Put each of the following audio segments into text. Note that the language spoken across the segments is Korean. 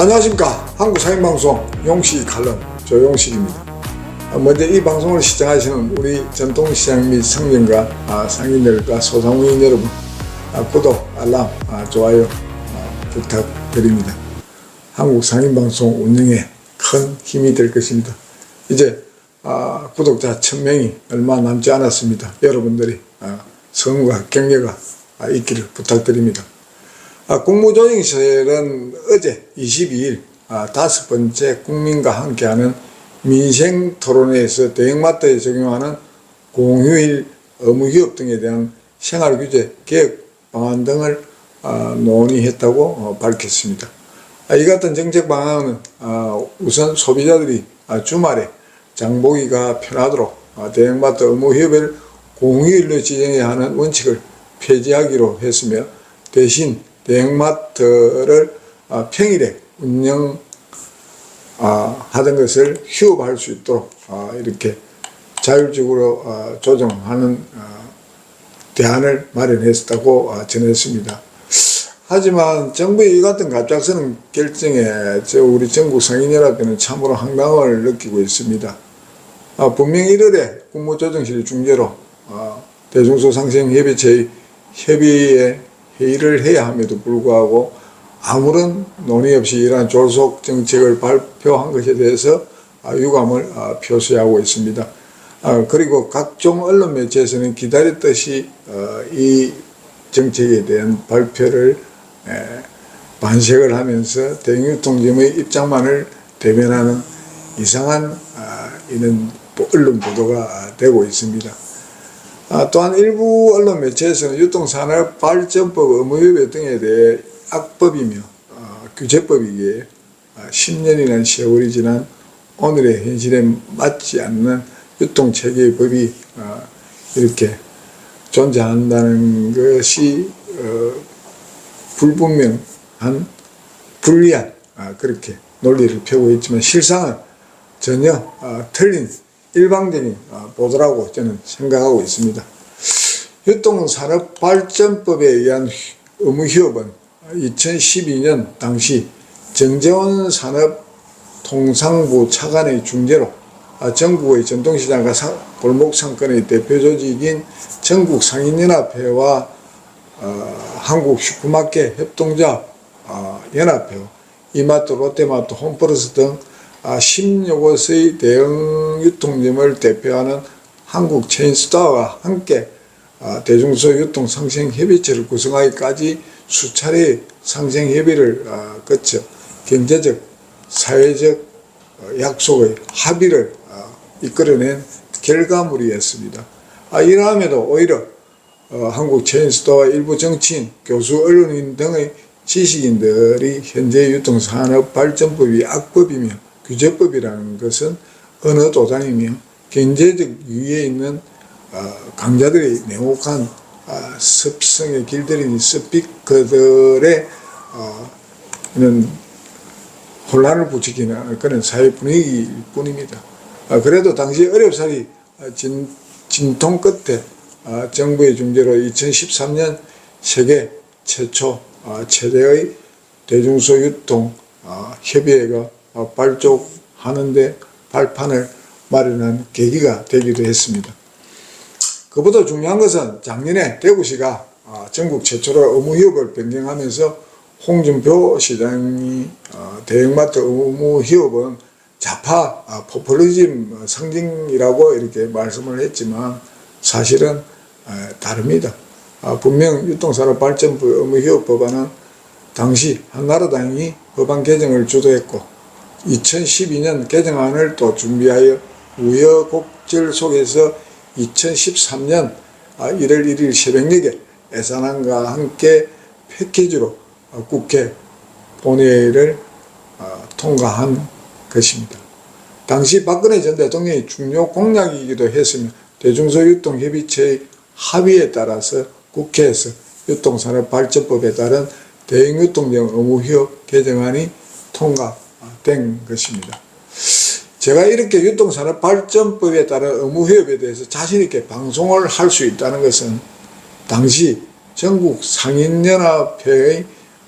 안녕하십니까. 한국사인방송 용시 칼럼 조용식입니다. 아, 먼저 이 방송을 시청하시는 우리 전통시장 및 성년과 아, 상인들과 소상공인 여러분 아, 구독, 알람, 아, 좋아요 아, 부탁드립니다. 한국상인방송 운영에 큰 힘이 될 것입니다. 이제 아, 구독자 1000명이 얼마 남지 않았습니다. 여러분들이 아, 성과 격려가 아, 있기를 부탁드립니다. 아, 국무조정실은 어제 22일 아, 다섯 번째 국민과 함께하는 민생 토론회에서 대형마트에 적용하는 공휴일 의무휴업 등에 대한 생활규제 개혁 방안 등을 아, 논의했다고 어, 밝혔습니다. 아, 이 같은 정책 방안은 아, 우선 소비자들이 아, 주말에 장보기가 편하도록 아, 대형마트 의무휴업을 공휴일로 지정해야 하는 원칙을 폐지하기로 했으며 대신 대형마트를 아, 평일에 운영 아, 것을 휴업할 수 있도록 아, 이렇게 자율적으로 아, 조정하는 아, 대안을 마련했다고 아, 전했습니다. 하지만 정부의 이 같은 갑작스러운 결정에 저 우리 전국 상인연합회는 참으로 황당함을 느끼고 있습니다. 아, 분명히 1월에 국무조정실 중재로 아, 대중소상생협의체의 협의에 회의를 해야 함에도 불구하고 아무런 논의 없이 이러한 졸속 정책을 발표한 것에 대해서 아, 유감을 아, 표시하고 있습니다. 아, 그리고 각종 언론 매체에서는 기다렸듯이 어, 이 정책에 대한 발표를 에, 반색을 하면서 대유통점의 입장만을 대변하는 이상한 아, 이런 언론 보도가 아, 되고 있습니다. 아, 또한 일부 언론 매체에서는 유통산업 발전법 의무협의 등에 대해 악법이며 어, 규제법이기에 아, 10년이라는 세월이 지난 오늘의 현실에 맞지 않는 유통체계의 법이 어, 이렇게 존재한다는 것이 어, 불분명한 불리한 아, 그렇게 논리를 펴고 있지만 실상은 전혀 어, 틀린 일방적인 어, 보도라고 저는 생각하고 있습니다. 유통산업발전법에 의한 의무휴업은 2012년 당시 정재원 산업통상부 차관의 중재로 아, 전국의 전통시장과 상- 골목상권의 대표 조직인 전국상인연합회와 어, 한국슈퍼마켓 협동조합 어, 연합회, 이마트, 롯데마트, 홈플러스 등 아, 10여 곳의 대형 유통점을 대표하는 한국 체인스타와 함께 아, 대중소 유통 상생 협의체를 구성하기까지 수차례 상생 협의를 아, 거쳐 경제적, 사회적 어, 약속의 합의를 아, 이끌어낸 결과물이었습니다. 아, 이러함에도 오히려 어, 한국 체인스토어와 일부 정치인, 교수, 언론인 등의 지식인들이 현재 유통산업 발전법이 악법이며 규제법이라는 것은 어느 도장이며 경제적 유의에 있는 어, 강자들의 냉혹한 어, 습성에 길들인 스피커들의 어, 이런 혼란을 부추기는 그런 사회 분위기일 뿐입니다. 아, 그래도 당시 어렵사리 아, 진, 진통 끝에 아, 정부의 중재로 2013년 세계 최초 아, 최대의 대중소 유통 아, 협의회가 아, 발족하는데 발판을 마련한 계기가 되기도 했습니다. 그보다 중요한 것은 작년에 대구시가 아, 전국 최초로 의무휴업을 변경하면서 홍준표 시장이 어, 대형마트 의무휴업은 아, 포퓰리즘 상징이라고 이렇게 말씀을 했지만 사실은 에, 다릅니다. 아, 분명 유통산업발전부 의무휴업 법안은 당시 한나라당이 법안 개정을 주도했고 2012년 개정안을 또 준비하여 우여곡절 속에서 2013년 1월 1일 새벽녘에 예산안과 함께 패키지로 어, 국회 본회의를 어, 통과한 것입니다. 당시 박근혜 전 대통령의 중요 공약이기도 했으며 대중소유통협의체의 합의에 따라서 국회에서 유통산업발전법에 따른 대형유통령 의무휴업 개정안이 통과 된 것입니다. 제가 이렇게 유통산업발전법에 따른 의무휴업에 대해서 자신있게 방송을 할 수 있다는 것은 당시 전국 상인연합회의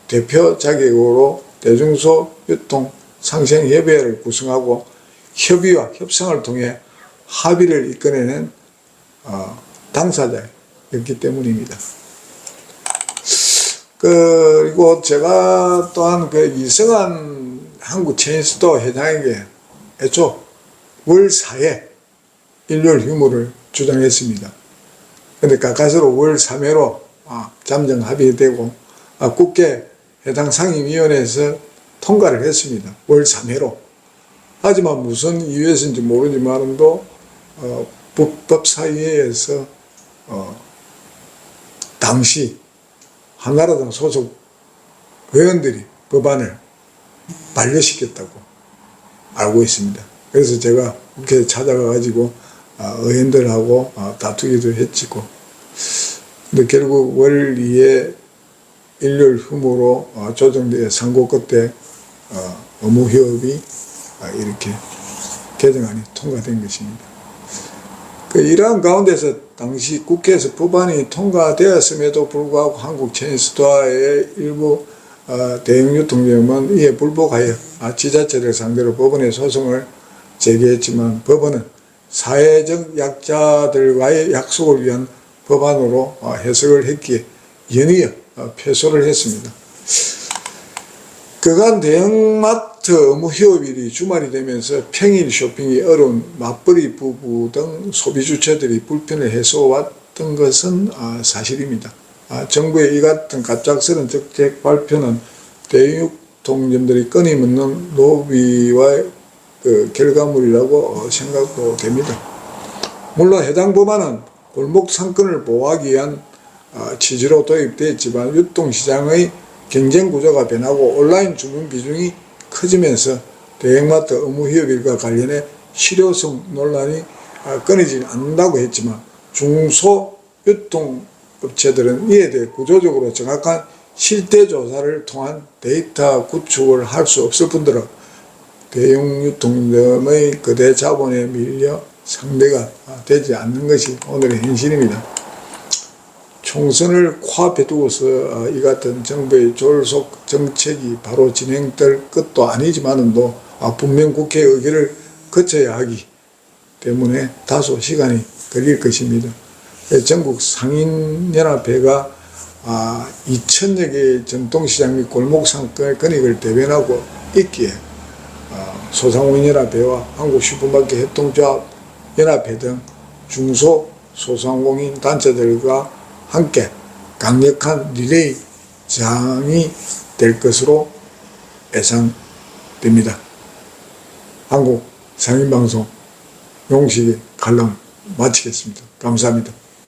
대표 자격으로 대중소 유통 상생협의회를 구성하고 협의와 협상을 통해 합의를 이끌어낸 어, 당사자였기 때문입니다. 그리고 제가 또한 그 이승환 한국 체인스토어 회장에게 애초 월 4회 일요일 휴무를 주장했습니다. 근데 가까스로 월 3회로 아, 잠정 합의되고 아, 국회 해당 상임위원회에서 통과를 했습니다. 월 3회로. 하지만 무슨 이유에서인지 모르지만도 어, 법사위에서 어, 당시 한나라당 소속 의원들이 법안을 반려시켰다고 알고 있습니다. 그래서 제가 국회에 찾아가가지고 아, 의원들하고 아, 다투기도 했지고 근데 결국 월 2에 일요일 휴무로 어, 조정돼 선거 끝에 아, 이렇게 개정안이 통과된 것입니다. 그 이러한 가운데서 당시 국회에서 법안이 통과되었음에도 불구하고 한국 체인스토어의 일부 어, 대형 유통점은 이에 불복하여 아, 지자체를 상대로 법원에 소송을 제기했지만 법원은 사회적 약자들과의 약속을 위한 법안으로 어, 해석을 했기에 연이어 어, 패소를 했습니다. 그간 대형마트 업무 휴업일이 주말이 되면서 평일 쇼핑이 어려운 맞벌이 부부 등 소비 주체들이 불편을 해소왔던 것은 아, 사실입니다. 아, 정부의 이 같은 갑작스런 정책 발표는 대육통점들이 끊임없는 로비와 그 결과물이라고 어, 생각도 됩니다. 물론 해당 법안은 골목 상권을 보호하기 위한 어, 취지로 도입되었지만 유통시장의 경쟁 구조가 변하고 온라인 주문 비중이 커지면서 대형마트 휴업일과 관련해 실효성 논란이 아, 끊이지 않는다고 했지만 중소 유통 업체들은 이에 대해 구조적으로 정확한 실태 조사를 통한 데이터 구축을 할 수 없을 뿐더러 대형 유통점의 거대 자본에 밀려 상대가 되지 않는 것이 오늘의 현실입니다. 총선을 코앞에 두고서 어, 이 같은 정부의 졸속 정책이 바로 진행될 것도 아니지만도 아, 분명 국회 의결을 거쳐야 하기 때문에 다소 시간이 걸릴 것입니다. 예, 전국 상인연합회가 아, 2천여 개의 전통시장 및 골목상권의 권익을 대변하고 있기에 어, 소상공인연합회와 한국슈퍼마켓 협동조합 연합회 등 중소 소상공인 단체들과 함께 강력한 리레이 장이 될 것으로 예상됩니다. 한국 상인방송 용식의 칼럼 마치겠습니다. 감사합니다.